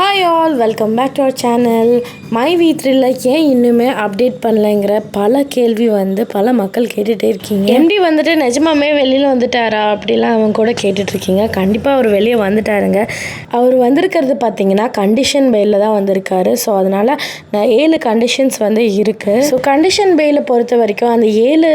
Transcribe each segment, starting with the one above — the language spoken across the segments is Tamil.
Hey. Hi all welcome back to our channel my வீட்டில் ஏன் இன்னுமே அப்டேட் பண்ணலைங்கிற பல கேள்வி வந்து பல மக்கள் கேட்டுகிட்டே இருக்கீங்க. எம்டி வந்துட்டு நிஜமாமே வெளியில் வந்துட்டாரா அப்படிலாம் அவங்க கூட கேட்டுட்ருக்கீங்க கண்டிப்பாக அவர் வெளியே வந்துட்டாருங்க. அவர் வந்திருக்கிறது பார்த்தீங்கன்னா கண்டிஷன் பெயிலில் தான் வந்திருக்காரு. ஸோ அதனால் நான் ஏழு கண்டிஷன்ஸ் வந்து இருக்குது ஸோ கண்டிஷன் பெயிலை பொறுத்த வரைக்கும் அந்த ஏழு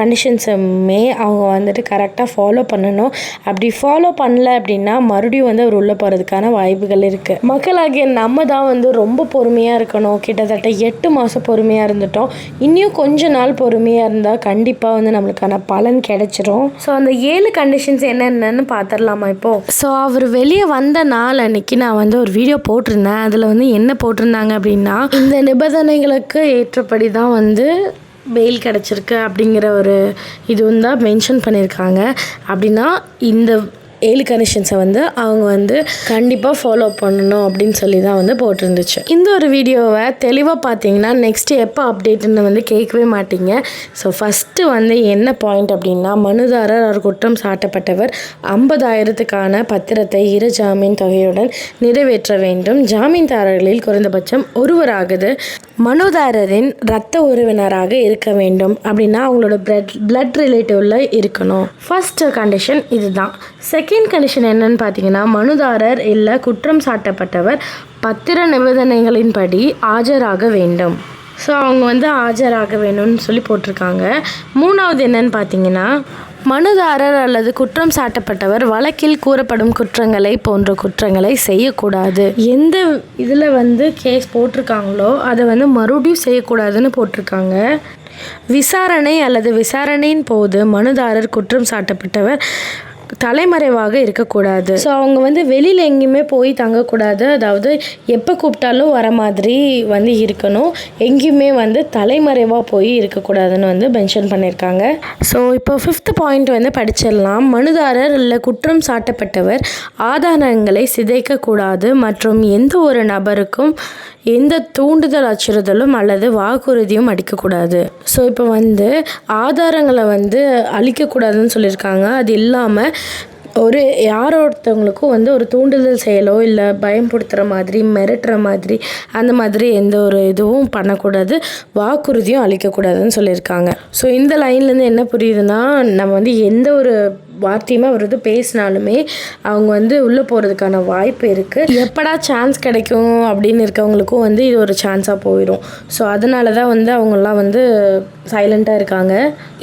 கண்டிஷன்ஸுமே அவங்க வந்துட்டு கரெக்டாக ஃபாலோ பண்ணணும். அப்படி ஃபாலோ பண்ணல அப்படின்னா மறுபடியும் வந்து அவர் உள்ளே போகிறதுக்கான வாய்ப்புகள் இருக்குது ஆகிய நம்ம தான் வந்து ரொம்ப பொறுமையாக இருக்கணும். கிட்டத்தட்ட எட்டு மாதம் பொறுமையாக இருந்துட்டோம். இன்னும் கொஞ்ச நாள் பொறுமையாக இருந்தால் கண்டிப்பாக வந்து நம்மளுக்கான பலன் கிடைச்சிரும். ஸோ அந்த ஏழு கண்டிஷன்ஸ் என்னென்னு பார்த்துடலாமா இப்போது ஸோ அவர் வெளியே வந்த நாள் அன்னைக்கு நான் வந்து ஒரு வீடியோ போட்டிருந்தேன். அதில் வந்து என்ன போட்டிருந்தாங்க அப்படின்னா இந்த நிபந்தனைகளுக்கு ஏற்றபடி தான் வந்து பெயில் கிடச்சிருக்கு அப்படிங்கிற ஒரு இது வந்து தான் மென்ஷன் பண்ணியிருக்காங்க. அப்படின்னா இந்த ஏழு கண்டிஷன்ஸை வந்து அவங்க வந்து கண்டிப்பாக ஃபாலோ பண்ணணும் அப்படின்னு சொல்லி தான் வந்து போட்டிருந்துச்சு. இந்த ஒரு வீடியோவை தெளிவாக பார்த்தீங்கன்னா நெக்ஸ்ட் எப்போ அப்டேட்டுன்னு வந்து கேட்கவே மாட்டீங்க. ஸோ ஃபஸ்ட்டு வந்து என்ன பாயிண்ட் அப்படின்னா மனுதாரர் அவர் குற்றம் சாட்டப்பட்டவர் ஐம்பதாயிரத்துக்கான பத்திரத்தை இரு ஜாமீன் தொகையுடன் நிறைவேற்ற வேண்டும். ஜாமீன்தாரர்களில் குறைந்தபட்சம் ஒருவராகுது மனுதாரரின் இரத்த உறவினராக இருக்க வேண்டும் அப்படின்னா அவங்களோட பிளட் பிளட் ரிலேட்டிவ்ல இருக்கணும். ஃபஸ்ட்டு கண்டிஷன் இதுதான். செகண்ட் கண்டிஷன் என்னன்னு பார்த்தீங்கன்னா மனுதாரர் இல்லை குற்றம் சாட்டப்பட்டவர் பத்திர நிபந்தனைகளின்படி ஆஜராக வேண்டும். ஸோ அவங்க வந்து ஆஜராக வேணும்னு சொல்லி போட்டிருக்காங்க. மூணாவது என்னன்னு பார்த்தீங்கன்னா மனுதாரர் அல்லது குற்றம் சாட்டப்பட்டவர் வழக்கில் கூறப்படும் குற்றங்களை போன்ற குற்றங்களை செய்யக்கூடாது. எந்த இதில் வந்து கேஸ் போட்டிருக்காங்களோ அதை வந்து மறுபடியும் செய்யக்கூடாதுன்னு போட்டிருக்காங்க. விசாரணை அல்லது விசாரணையின் போது மனுதாரர் குற்றம் சாட்டப்பட்டவர் தலைமறைவாக இருக்கக்கூடாது. ஸோ அவங்க வந்து வெளியில் எங்கேயுமே போய் தங்கக்கூடாது. அதாவது எப்போ கூப்பிட்டாலும் வர மாதிரி வந்து இருக்கணும். எங்கேயுமே வந்து தலைமறைவாக போய் இருக்கக்கூடாதுன்னு வந்து மென்ஷன் பண்ணியிருக்காங்க. ஸோ இப்போ ஃபிஃப்த் பாயிண்ட் வந்து படிச்சிடலாம். மனுதாரர் இல்லை குற்றம் சாட்டப்பட்டவர் ஆதாரங்களை சிதைக்கக்கூடாது. மற்றும் எந்த ஒரு நபருக்கும் எந்த தூண்டுதல் அச்சுறுதலும் அல்லது வாக்குறுதியும் அடிக்கக்கூடாது ஸோ இப்போ வந்து ஆதாரங்களை வந்து அழிக்கக்கூடாதுன்னு சொல்லியிருக்காங்க. அது இல்லாமல் ஒரு யாரோ ஒருத்தவங்களுக்கும் வந்து ஒரு தூண்டுதல் செயலோ இல்லை பயம்படுத்துகிற மாதிரி மிரட்டுற மாதிரி அந்த மாதிரி எந்த ஒரு இதுவும் பண்ணக்கூடாது. வாக்குறுதியும் அளிக்கக்கூடாதுன்னு சொல்லியிருக்காங்க. ஸோ இந்த லைன்லேருந்து என்ன புரியுதுன்னா நம்ம வந்து எந்த ஒரு வார்த்தையுமே அவர் வந்து பேசினாலுமே அவங்க வந்து உள்ளே போகிறதுக்கான வாய்ப்பு இருக்குது எப்படா சான்ஸ் கிடைக்கும் அப்படின்னு இருக்கவங்களுக்கும் வந்து இது ஒரு சான்ஸாக போயிடும். ஸோ அதனால தான் வந்து அவங்கெல்லாம் வந்து சைலண்ட்டாக இருக்காங்க.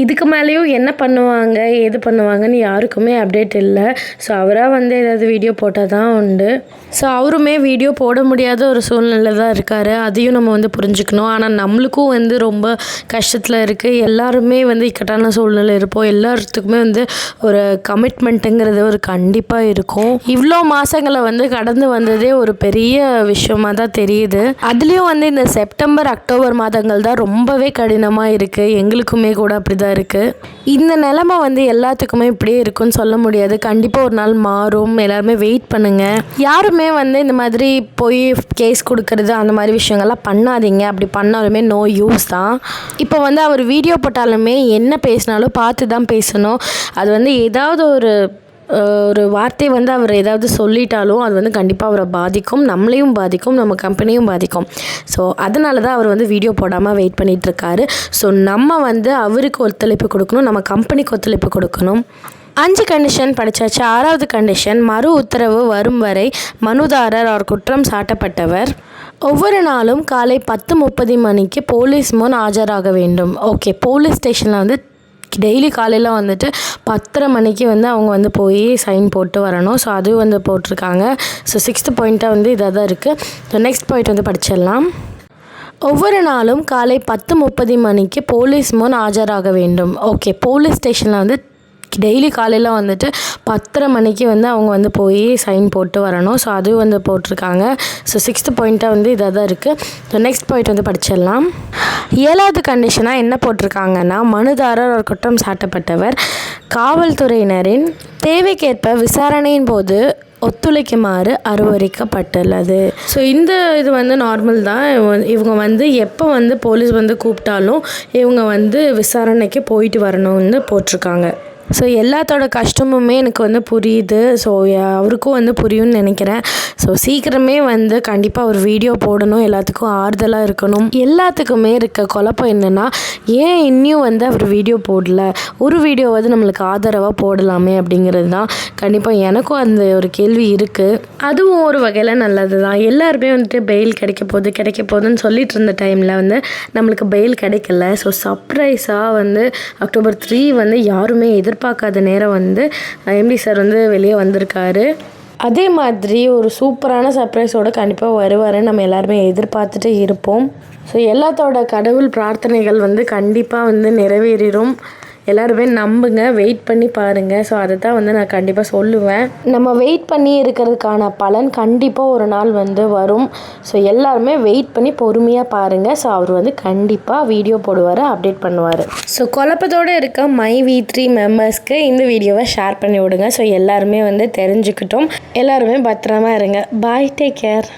இதுக்கு மேலேயும் என்ன பண்ணுவாங்க ஏது பண்ணுவாங்கன்னு யாருக்குமே அப்டேட் இல்லை. ஸோ அவராக வந்து ஏதாவது வீடியோ போட்டால் தான் உண்டு. ஸோ அவருமே வீடியோ போட முடியாத ஒரு சூழ்நிலை தான் இருக்கார். அதையும் நம்ம வந்து புரிஞ்சுக்கணும். ஆனால் நம்மளுக்கும் வந்து ரொம்ப கஷ்டத்தில் இருக்குது எல்லாருமே வந்து இக்கட்டான சூழ்நிலை இருப்போம். எல்லாத்துக்குமே வந்து ஒரு கமிட்மெண்ட்டுங்கிறது ஒரு கண்டிப்பாக இருக்கும். இவ்வளோ மாதங்களை வந்து கடந்து வந்ததே ஒரு பெரிய விஷயமா தான் தெரியுது. அதுலேயும் வந்து இந்த செப்டம்பர் அக்டோபர் மாதங்கள் தான் ரொம்பவே கடினமாக இருக்குது எங்களுக்குமே கூட அப்படி தான் இருக்குது இந்த நிலமை வந்து எல்லாத்துக்குமே இப்படியே இருக்குன்னு சொல்ல முடியாது. கண்டிப்பாக ஒரு நாள் மாறும். எல்லாருமே வெயிட் பண்ணுங்கள் யாருமே வந்து இந்த மாதிரி போய் கேஸ் கொடுக்கறது அந்த மாதிரி விஷயங்கள்லாம் பண்ணாதீங்க. அப்படி பண்ணாலுமே நோ யூஸ் தான். இப்போ வந்து அவர் வீடியோ போட்டாலுமே என்ன பேசினாலும் பார்த்து தான் பேசணும். அது வந்து ஏதாவது ஒரு ஒரு வார்த்தை வந்து அவர் ஏதாவது சொல்லிட்டாலும் அது வந்து கண்டிப்பாக அவரை பாதிக்கும் நம்மளையும் பாதிக்கும் நம்ம கம்பெனியும் பாதிக்கும். ஸோ அதனால தான் அவர் வந்து வீடியோ போடாமல் வெயிட் பண்ணிகிட்ருக்காரு ஸோ நம்ம வந்து அவருக்கு ஒத்துழைப்பு கொடுக்கணும் நம்ம கம்பெனிக்கு ஒத்துழைப்பு கொடுக்கணும். அஞ்சு கண்டிஷன் படித்தாச்சு ஆறாவது கண்டிஷன் மறு உத்தரவு வரும் வரை மனுதாரர் அவர் குற்றம் சாட்டப்பட்டவர். ஒவ்வொரு நாளும் காலை பத்து முப்பது மணிக்கு போலீஸ் முன் ஆஜராக வேண்டும். ஓகே போலீஸ் ஸ்டேஷனில் வந்து டெய்லி காலையில் வந்துட்டு பத்தரை மணிக்கு வந்து அவங்க வந்து போய் சைன் போட்டு வரணும். ஸோ அதுவும் வந்து போட்டிருக்காங்க. ஸோ சிக்ஸ்த்து பாயிண்ட்டாக வந்து இதாக தான் இருக்குது ஸோ நெக்ஸ்ட் பாயிண்ட் வந்து படிச்சிடலாம். ஒவ்வொரு நாளும் காலை பத்து முப்பது மணிக்கு போலீஸ் முன் ஆஜராக வேண்டும். ஓகே போலீஸ் ஸ்டேஷனில் வந்து டெய்லி காலையில் வந்துட்டு பத்தரை மணிக்கு வந்து அவங்க வந்து போய் சைன் போட்டு வரணும். ஸோ அதுவும் வந்து போட்டிருக்காங்க. ஸோ சிக்ஸ்த்து பாயிண்ட்டாக வந்து இதாக தான் இருக்குது ஸோ நெக்ஸ்ட் பாயிண்ட் வந்து படிச்சிடலாம். ஏழாவது கண்டிஷனாக என்ன போட்டிருக்காங்கன்னா மனுதாரர் ஒரு குற்றம் சாட்டப்பட்டவர். காவல்துறையினரின் தேவைக்கேற்ப விசாரணையின் போது ஒத்துழைக்குமாறு அறிவுரைக்கப்பட்டுள்ளது ஸோ இந்த இது வந்து நார்மல் தான். இவங்க- இவங்க வந்து எப்போ வந்து போலீஸ் வந்து கூப்பிட்டாலும் இவங்க வந்து விசாரணைக்கு போயிட்டு வரணும்னு போட்டிருக்காங்க. ஸோ எல்லாத்தோட கஷ்டமுமே எனக்கு வந்து புரியுது. ஸோ அவருக்கும் வந்து புரியும்னு நினைக்கிறேன். ஸோ சீக்கிரமே வந்து கண்டிப்பாக ஒரு வீடியோ போடணும். எல்லாத்துக்கும் ஆறுதலாக இருக்கணும். எல்லாத்துக்குமே இருக்க குழப்பம் என்னென்னா ஏன் இன்னும் வந்து அவர் வீடியோ போடல? ஒரு வீடியோ வந்து நம்மளுக்கு ஆதரவாக போடலாமே அப்படிங்கிறது தான் கண்டிப்பாக எனக்கும் அந்த ஒரு கேள்வி இருக்குது அதுவும் ஒரு வகையில் நல்லது தான். எல்லாருமே வந்துட்டு பெயில் கிடைக்க போகுது கிடைக்க போகுதுன்னு சொல்லிட்டு இருந்த டைமில் வந்து நம்மளுக்கு பெயில் கிடைக்கல. ஸோ சர்ப்ரைஸாக வந்து அக்டோபர் த்ரீ வந்து யாருமே எதிர்பார்க்காத நேரம் வந்து எம்டி சார் வந்து வெளியே வந்திருக்காரு. அதே மாதிரி ஒரு சூப்பரான சர்ப்ரைஸோடு கண்டிப்பாக வருவாருன்னு நம்ம எல்லாருமே எதிர்பார்த்துட்டு இருப்போம். ஸோ எல்லாத்தோட கடவுள் பிரார்த்தனைகள் வந்து கண்டிப்பாக வந்து நிறைவேறிடும் எல்லாருமே நம்புங்க வெயிட் பண்ணி பாருங்கள் ஸோ அதை தான் வந்து நான் கண்டிப்பாக சொல்லுவேன். நம்ம வெயிட் பண்ணி இருக்கிறதுக்கான பலன் கண்டிப்பாக ஒரு நாள் வந்து வரும். ஸோ எல்லாருமே வெயிட் பண்ணி பொறுமையாக பாருங்கள் ஸோ அவர் வந்து கண்டிப்பாக வீடியோ போடுவார் அப்டேட் பண்ணுவார். ஸோ குழப்பத்தோடு இருக்க மை வி த்ரீ மெம்பர்ஸ்க்கு இந்த வீடியோவை ஷேர் பண்ணி விடுங்க. ஸோ எல்லாருமே வந்து தெரிஞ்சுக்கிட்டோம். எல்லாருமே பத்திரமா இருங்க. Bye take care